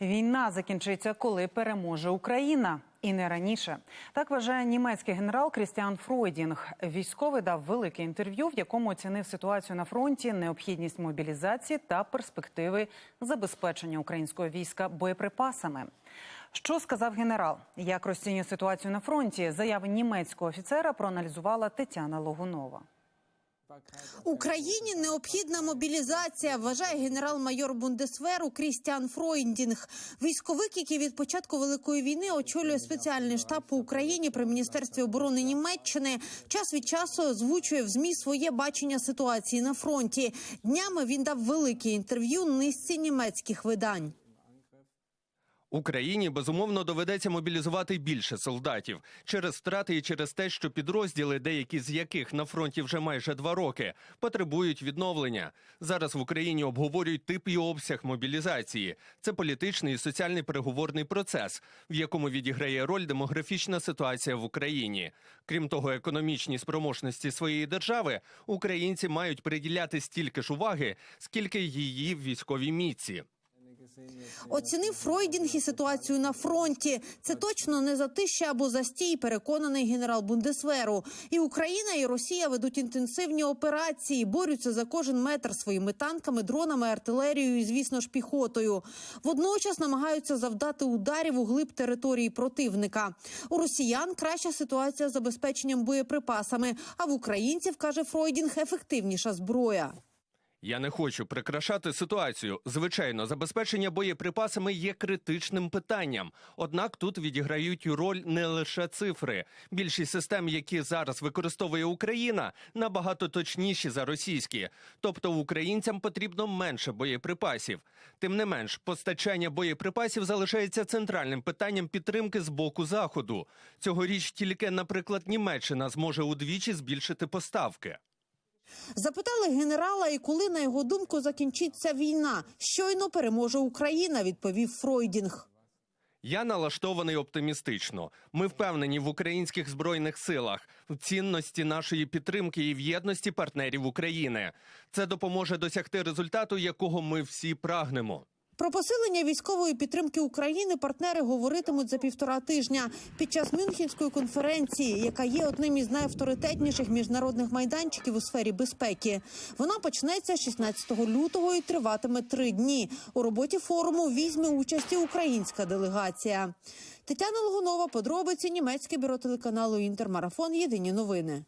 Війна закінчиться, коли переможе Україна. І не раніше так вважає німецький генерал Крістіан Фройдінг. Військовий дав велике інтерв'ю, в якому оцінив ситуацію на фронті, необхідність мобілізації та перспективи забезпечення українського війська боєприпасами. Що сказав генерал? Як розцінює ситуацію на фронті? Заяви німецького офіцера проаналізувала Тетяна Логунова. Україні необхідна мобілізація, вважає генерал-майор Бундесверу Крістіан Фройндінг. Військовик, який від початку великої війни очолює спеціальний штаб по Україні при міністерстві оборони Німеччини, час від часу озвучує в змі своє бачення ситуації на фронті. Днями він дав велике інтерв'ю низці німецьких видань. Україні безумовно доведеться мобілізувати більше солдатів через втрати і через те, що підрозділи, деякі з яких на фронті вже майже два роки, потребують відновлення. Зараз в Україні обговорюють тип і обсяг мобілізації. Це політичний і соціальний переговорний процес, в якому відіграє роль демографічна ситуація в Україні. Крім того, економічні спроможності своєї держави українці мають приділяти стільки ж уваги, скільки її військові міці. Оцінив Фройдінг і ситуацію на фронті. Це точно не затища або застій, переконаний генерал Бундесверу. І Україна, і Росія ведуть інтенсивні операції, борються за кожен метр своїми танками, дронами, артилерією і, звісно ж, піхотою. Водночас намагаються завдати ударів у глиб території противника. У росіян краща ситуація з забезпеченням боєприпасами. А в українців каже Фройдінг ефективніша зброя. Я не хочу прикрашати ситуацію. Звичайно, забезпечення боєприпасами є критичним питанням. Однак тут відіграють роль не лише цифри. Більшість систем, які зараз використовує Україна, набагато точніші за російські. Тобто українцям потрібно менше боєприпасів. Тим не менш, постачання боєприпасів залишається центральним питанням підтримки з боку заходу. Цьогоріч тільки, наприклад, Німеччина зможе удвічі збільшити поставки. Запитали генерала, і коли на його думку закінчиться війна. Щойно переможе Україна, відповів Фройдінг. Я налаштований оптимістично. Ми впевнені в українських збройних силах, в цінності нашої підтримки і в єдності партнерів України. Це допоможе досягти результату, якого ми всі прагнемо. Про посилення військової підтримки України партнери говоритимуть за півтора тижня під час Мюнхенської конференції, яка є одним із найавторитетніших міжнародних майданчиків у сфері безпеки. Вона почнеться 16 лютого і триватиме три дні. У роботі форуму візьме участь і українська делегація. Тетяна Логунова, подробиці німецьке бюро телеканалу Інтермарафон. Єдині новини.